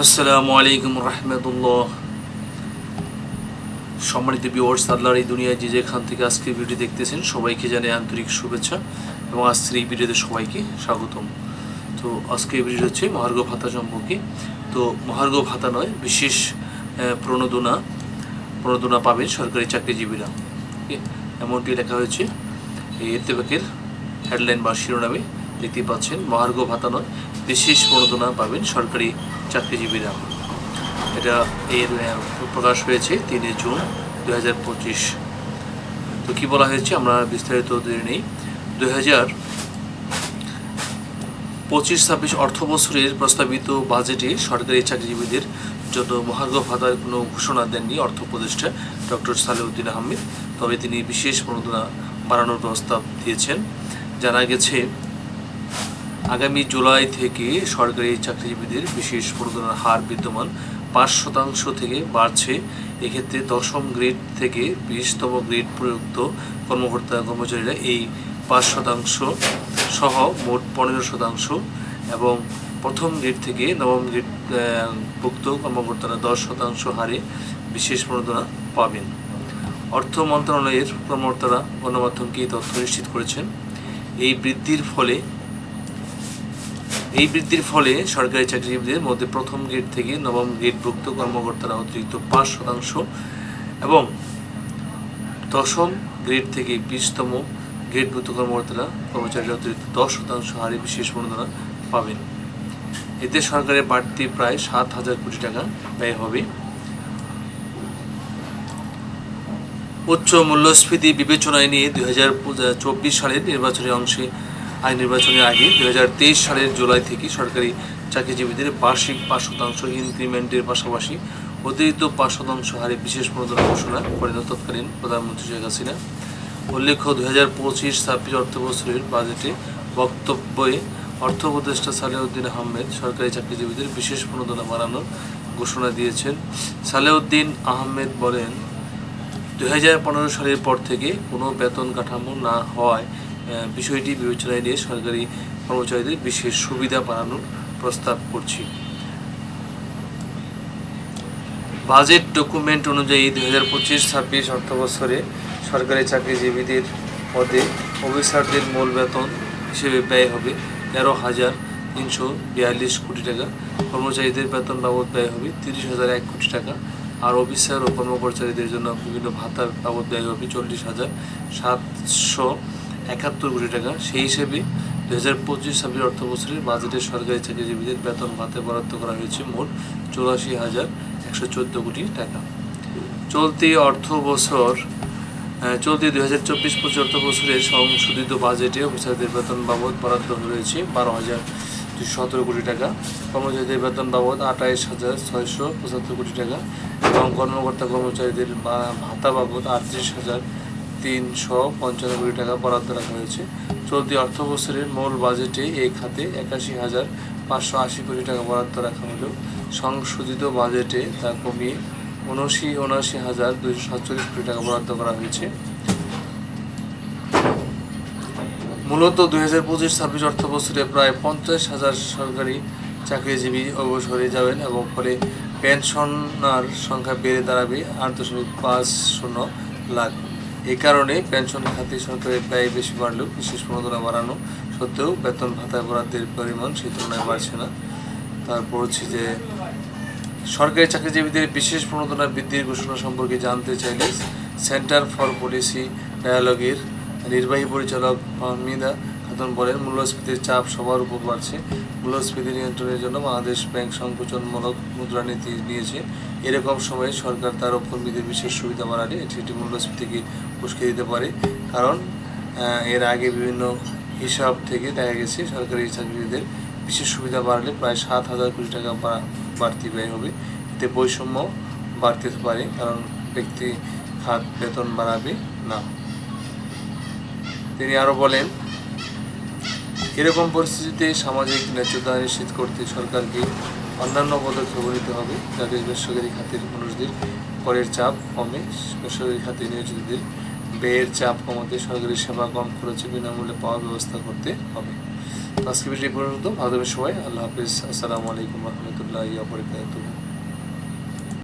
আসসালামু আলাইকুম রহমতুল্লাহ। সম্মানিত ভিউয়ার্স আল্লাহর এই দুনিয়ায় যে যেখান থেকে আজকে ভিডিও দেখতেছেন, সবাইকে জানাই আন্তরিক শুভেচ্ছা এবং আজকের এই ভিডিওতে সবাইকে স্বাগতম। তো আজকে এই ভিডিও হচ্ছে মহার্ঘ ভাতা সম্পর্কে। তো মহার্ঘ ভাতা নয়, বিশেষ প্রণোদনা প্রণোদনা পাবেন সরকারি চাকরিজীবীরা? এমনটি লেখা হয়েছে। এই এতেবাকের হেডলাইন বা শিরোনামে দেখতে পাচ্ছেন, মহার্ঘ ভাতা নয় বিশেষ প্রণোদনা পাবেন সরকারি চাকরিজীবীরা। এটা এর প্রকাশ হয়েছে তিনে জুন দু হাজার পঁচিশ। তো কী বলা হয়েছে আমরা বিস্তারিত জেনে নেই। দু হাজার পঁচিশ, ছাব্বিশ অর্থ বছরের প্রস্তাবিত বাজেটে সরকারি চাকরিজীবীদের জন্য মহার্ঘ ভাতার কোনো ঘোষণা দেননি অর্থ উপদেষ্টা ডক্টর সালেউদ্দিন আহমেদ। তবে তিনি বিশেষ প্রণোদনা বাড়ানোর প্রস্তাব দিয়েছেন। জানা গেছে আগামী জুলাই থেকে সরকারি চাকরিজীবীদের বিশেষ প্রণোদনার হার বিদ্যমান পাঁচ শতাংশ থেকে বাড়ছে। এক্ষেত্রে দশম গ্রেড থেকে বিশতম গ্রেড প্রযুক্ত কর্মকর্তা কর্মচারীরা এই পাঁচ শতাংশ সহ মোট পনেরো শতাংশ এবং প্রথম গ্রেড থেকে নবম গ্রেড ভুক্ত কর্মকর্তারা দশ শতাংশ হারে বিশেষ প্রণোদনা পাবেন। অর্থ মন্ত্রণালয়ের কর্মকর্তারা গণমাধ্যমকে এই তথ্য নিশ্চিত করেছেন। এই বৃদ্ধির ফলে এই বৃদ্ধির ফলে সরকারি চাকরিজীবীদের মধ্যে প্রথম গ্রেড থেকে নবম গ্রেডভুক্ত কর্মকর্তারা অতিরিক্ত পাঁচ শতাংশ এবং দশম গ্রেড থেকে বিশতম গ্রেডভুক্ত কর্মকর্তারা কর্মচারীরা অতিরিক্ত দশ শতাংশ হারে বিশেষ প্রণোদনা পাবেন। এতে সরকারের বাড়তি প্রায় সাত হাজার কোটি টাকা ব্যয় হবে। উচ্চ মূল্যস্ফীতি বিবেচনায় নিয়ে দুই হাজার চব্বিশ সালের নির্বাচনী অংশে আইন নির্বাচনের আগে দু হাজার তেইশ সালের জুলাই থেকে সরকারি চাকরিজীবীদের বার্ষিক পাঁচ শতাংশ ইনক্রিমেন্টের পাশাপাশি অতিরিক্ত পাঁচ শতাংশ হারে বিশেষ প্রণোদনা ঘোষণা করেন তৎকালীন প্রধানমন্ত্রী শেখ হাসিনা। উল্লেখ্য, দুই হাজার পঁচিশ ছাব্বিশ অর্থ বছরের বাজেটে বক্তব্যে অর্থ উপদেষ্টা সালেউদ্দিন আহমেদ সরকারি চাকরিজীবীদের বিশেষ প্রণোদনা বাড়ানোর ঘোষণা দিয়েছেন। সালেউদ্দিন আহমেদ বলেন দু হাজার পনেরো সালের পর থেকে কোনো বেতন কাঠামো না হওয়ায় বিষয়টি বিবেচনায় নিয়ে সরকারি কর্মচারীদের বিশেষ সুবিধা বাড়ানোর প্রস্তাব করছি। বাজেট ডকুমেন্ট অনুযায়ী দুই হাজার পঁচিশ, ছাব্বিশ অর্থ বছরে সরকারি চাকরিজীবীদের পদে অফিসারদের মূল বেতন হিসেবে ব্যয় হবে তেরো হাজার তিনশো বিয়াল্লিশ কোটি টাকা। কর্মচারীদের বেতন বাবদ ব্যয় হবে তিরিশ হাজার এক কোটি টাকা। আর অফিসার ও কর্মকর্তাদের জন্য বিভিন্ন ভাতার বাবদ ব্যয় হবে চল্লিশ হাজার সাতশো একাত্তর কোটি টাকা। সেই হিসেবে দু হাজার পঁচিশ ছাব্বিশ অর্থ বছরের বাজেটে সরকারি চাকরিজীবীদের বেতন ভাতে বরাদ্দ করা হয়েছে মোট চৌরাশি হাজার একশো চোদ্দ কোটি টাকা। চলতি অর্থ বছর চলতি দুই হাজার চব্বিশ পঁচিশ অর্থ বছরের সংশোধিত বাজেটে অফিসারদের বেতন বাবদ বরাদ্দ রয়েছে বারো হাজার দুশো সতেরো কোটি টাকা। কর্মচারীদের বেতন বাবদ আঠাইশ হাজার ছয়শো পঁচাত্তর কোটি টাকা এবং কর্মকর্তা কর্মচারীদের ভাতা বাবদ আটত্রিশ হাজার তিনশো পঞ্চান্ন কোটি টাকা বরাদ্দ রাখা হয়েছে। চলতি অর্থ বছরের মূল বাজেটে এই খাতে একাশি হাজার পাঁচশো আশি কোটি টাকা বরাদ্দ রাখা হলেও সংশোধিত বাজেটে তা কমিয়ে উনআশি উনআশি হাজার দুইশো সাতচল্লিশ কোটি টাকা বরাদ্দ করা হয়েছে। মূলত দুই হাজার পঁচিশ ছাব্বিশ অর্থ বছরে প্রায় পঞ্চাশ হাজার সরকারি চাকরিজীবী অবসরে যাবেন এবং ফলে পেনশনার সংখ্যা বেড়ে দাঁড়াবে আট দশমিক পাঁচ শূন্য লাখ এই কারণে পেনশন খাতে সরকারের ব্যয় বেশি বাড়লেও বিশেষ প্রণোদনা বাড়ানো সত্ত্বেও বেতন ভাতায় বরাদ্দের পরিমাণ সেই তুলনায় বাড়ছে না। তারপর হচ্ছে যে, সরকারি চাকরিজীবীদের বিশেষ প্রণোদনা বৃদ্ধির ঘোষণা সম্পর্কে জানতে চাইলে সেন্টার ফর পলিসি ডায়ালগের নির্বাহী পরিচালক ফাহমিদা খাতুন বলেন, মূল্যস্ফীতির চাপ সবার উপর বাড়ছে। মূল্যস্ফীতি নিয়ন্ত্রণের জন্য বাংলাদেশ ব্যাংক সংকোচনমূলক মুদ্রানীতি নিয়েছে। এরকম সময়ে সরকার তার কর্মীদের বিশেষ সুবিধা বাড়ালে এটি একটি মূল্যস্ফীতিকে উস্কে দিতে পারে। কারণ এর আগে বিভিন্ন হিসাব থেকে দেখা গেছে সরকারি চাকরিদের বিশেষ সুবিধা বাড়লে প্রায় সাত হাজার কোটি টাকা বাড়তি ব্যয় হবে। এতে বৈষম্য বাড়তে পারে, কারণ ব্যক্তি খাত বেতন বাড়াবে না। তিনি আরও বলেন এরকম পরিস্থিতিতে সামাজিক ন্যায্যতা নিশ্চিত করতে সরকারকে অন্যান্য পদক্ষেপ নিতে হবে, যাতে বেসরকারি খাতের মানুষদের করের চাপ কমে। বেসরকারি খাতে নিয়োজিতদের ব্যয়ের চাপ কমাতে সরকারি সেবা কম খরচে বিনামূল্যে পাওয়ার ব্যবস্থা করতে হবে। আজকে ভিডিও পর্যন্ত। ভালো সবাই। আল্লাহ হাফিজ। আসসালামু আলাইকুম রহমতুল্লাহ রহমতুল্লাহ বরকাত